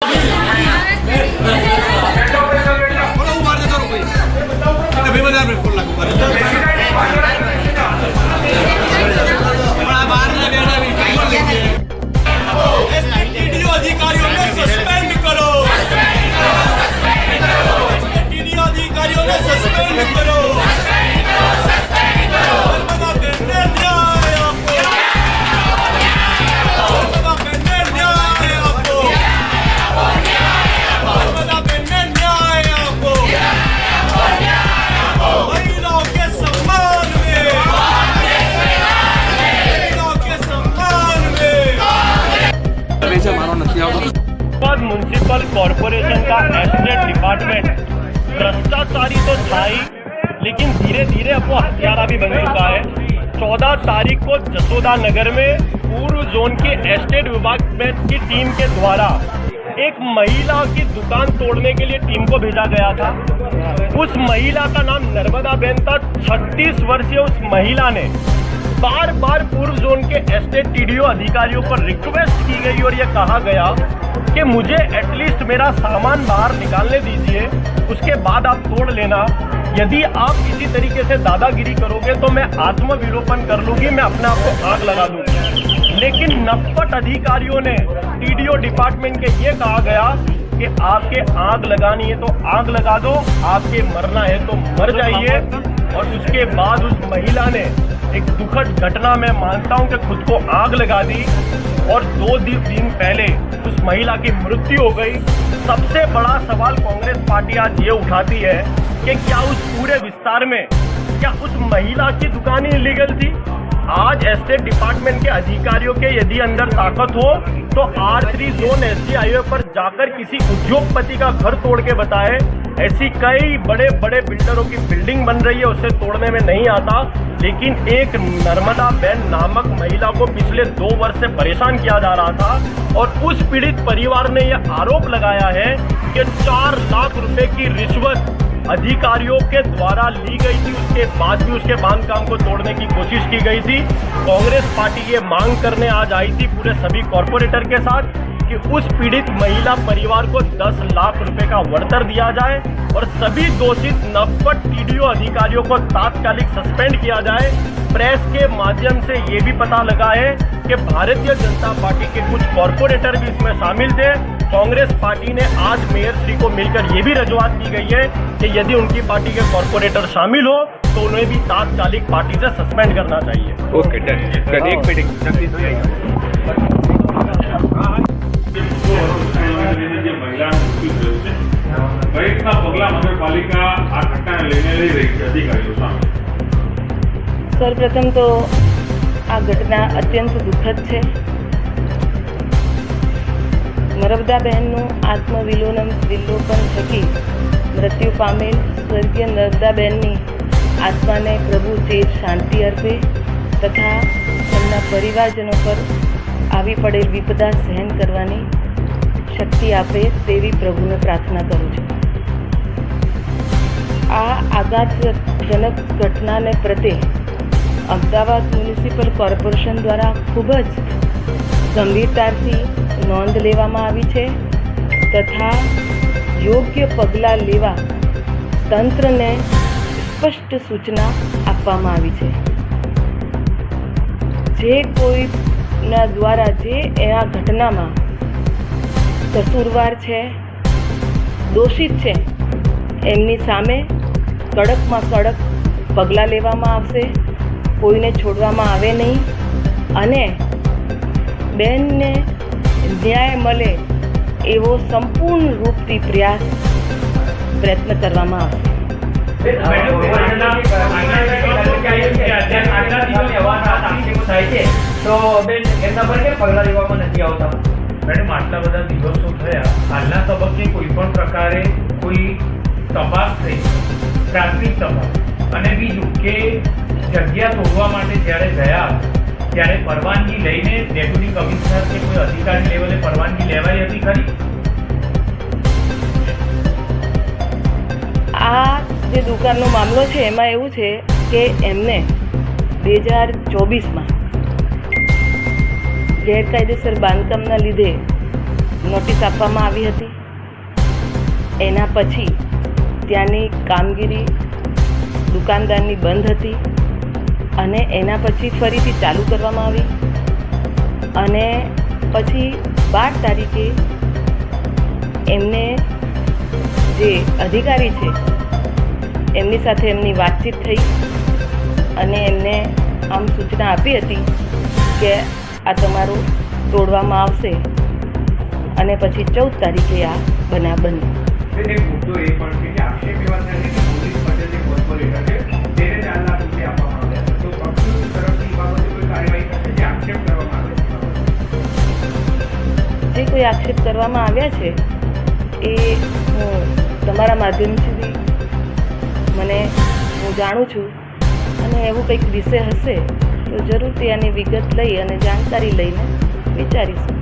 Yeah. Municipal corporation का estate department भ्रष्टाचारी तो था ही, लेकिन धीरे धीरे अब वो हत्यारा भी बन चुका है। चौदह तारीख को जसोदा नगर में पूर्व जोन के एस्टेट विभाग की टीम के द्वारा एक महिला की दुकान तोड़ने के लिए टीम को भेजा गया था। उस महिला का नाम नर्मदा बेन था। छत्तीस वर्षीय उस महिला ने बार बार पूर्व जोन के एस्टेट टीडीओ अधिकारियों पर रिक्वेस्ट की गई और यह कहा गया कि मुझे एटलीस्ट मेरा सामान बाहर निकालने दीजिए, उसके बाद आप तोड़ लेना। यदि आप इसी तरीके से दादागिरी करोगे तो मैं आत्मविलोपन कर लूँगी, मैं अपने आप को आग लगा दूँगी। लेकिन नपट अधिकारियों ने टीडीओ डिपार्टमेंट के ये कहा गया कि आपके आग लगानी है तो आग लगा दो, आपके मरना है तो मर जाइए। और उसके बाद उस महिला ने एक दुखद घटना में मानता हूँ कि खुद को आग लगा दी और दो दि- दिन पहले उस महिला की मृत्यु हो गई। सबसे बड़ा सवाल कांग्रेस पार्टी आज ये उठाती है कि क्या उस पूरे विस्तार में, क्या उस महिला की दुकान ही इलीगल थी? आज एस्टेट डिपार्टमेंट के अधिकारियों के यदि अंदर ताकत हो तो R three zone S highway पर जाकर किसी उद्योगपति का घर तोड़ के बताए। ऐसी कई बड़े बड़े बिल्डरों की बिल्डिंग बन रही है, उसे तोड़ने में नहीं आता। लेकिन एक नर्मदा बेन नामक महिला को पिछले दो वर्ष से परेशान किया जा रहा था और उस पीड़ित परिवार ने यह आरोप लगाया है कि चार लाख रुपए की रिश्वत अधिकारियों के द्वारा ली गई थी। उसके बाद भी उसके बांधकाम को तोड़ने की कोशिश की गई थी। कांग्रेस पार्टी ये मांग करने आज आई थी पूरे सभी कॉरपोरेटर के साथ। कि उस पीड़ित महिला परिवार को 10 लाख रुपए का वर्तर दिया जाए और सभी दोषित नपट टीडीओ अधिकारियों को तात्कालिक सस्पेंड किया जाए। प्रेस के माध्यम से ये भी पता लगा है कि भारतीय जनता पार्टी के कुछ कॉरपोरेटर भी इसमें शामिल थे। कांग्रेस पार्टी ने आज मेयर श्री को मिलकर ये भी रजुआत की गई है कि यदि उनकी पार्टी के कॉरपोरेटर शामिल हो तो उन्हें भी तात्कालिक पार्टी से सस्पेंड करना चाहिए। Okay, done. एक મહિલાનું મૃત્યુ થયું છે. કઈ પગલા નગરપાલિકા આ ઘટનાને લઈને લઈ રહી છે, અધિકારીઓ સામે. સૌપ્રથમ તો આ ઘટના અત્યંત દુઃખદ છે. નર્મદાબહેનનું આત્મવિલોનમ વિલોપન થકી મૃત્યુ પામેલ સ્વર્ગીય નર્મદાબહેનની આત્માને પ્રભુ તેજ શાંતિ અર્પે તથા તેમના પરિવારજનો પર આવી પડેલ વિપદા સહન કરવાની શક્તિ આપે તેવી પ્રભુને પ્રાર્થના કરું છું. આ આઘાતજનક ઘટનાને પ્રત્યે અમદાવાદ મ્યુનિસિપલ કોર્પોરેશન દ્વારા ખૂબ જ ગંભીરતાથી નોંધ લેવામાં આવી છે તથા યોગ્ય પગલાં લેવા તંત્રને સ્પષ્ટ સૂચના આપવામાં આવી છે. જે કોઈના દ્વારા જે એના ઘટનામાં કસૂરવાર છે, દોષિત છે, એમની સામે કડકમાં કડક પગલાં લેવામાં આવશે, કોઈને છોડવામાં આવે નહીં અને બેનને ન્યાય મળે એવો સંપૂર્ણ રૂપથી પ્રયાસ પ્રયત્ન કરવામાં આવશે. તો બેન, એમના પર કેમ પગલાં લેવામાં નથી આવતા? મેડમ, આટલા બધા દિવસો થયા, હાલના તબક્કે કોઈ પણ પ્રકારે કોઈ તપાસ થઈ પ્રાથમિક તપાસ. અને બીજું કે જગ્યા તોડવા માટે જ્યારે ગયા, ત્યારે પરવાનગી લઈને ડેપ્યુટી કમિશનર કે કોઈ અધિકારી લેવલે પરવાનગી લેવાઈ હતી ખરી? આ જે દુકાનનો મામલો છે, એમાં એવું છે કે એમને બે હજાર ચોવીસમાં ગેરકાયદેસર બાંધકામના લીધે નોટિસ આપવામાં આવી હતી. એના પછી ત્યાંની કામગીરી દુકાનદારની બંધ હતી અને એના પછી ફરીથી ચાલુ કરવામાં આવી. અને પછી બાર તારીખે એમને જે અધિકારી છે, એમની સાથે એમની વાતચીત થઈ અને એમને આમ સૂચના આપી હતી કે આ તમારું તોડવામાં આવશે. અને પછી ચૌદ તારીખે આ બનાવ બન્યો? જે કોઈ આક્ષેપ કરવામાં આવ્યા? છે એ હું તમારા માધ્યમથી મને હું જાણું છું. અને એવું કંઈક વિષય હશે તો જરૂરથી આની વિગત લઈ અને જાણકારી લઈને વિચારીશું.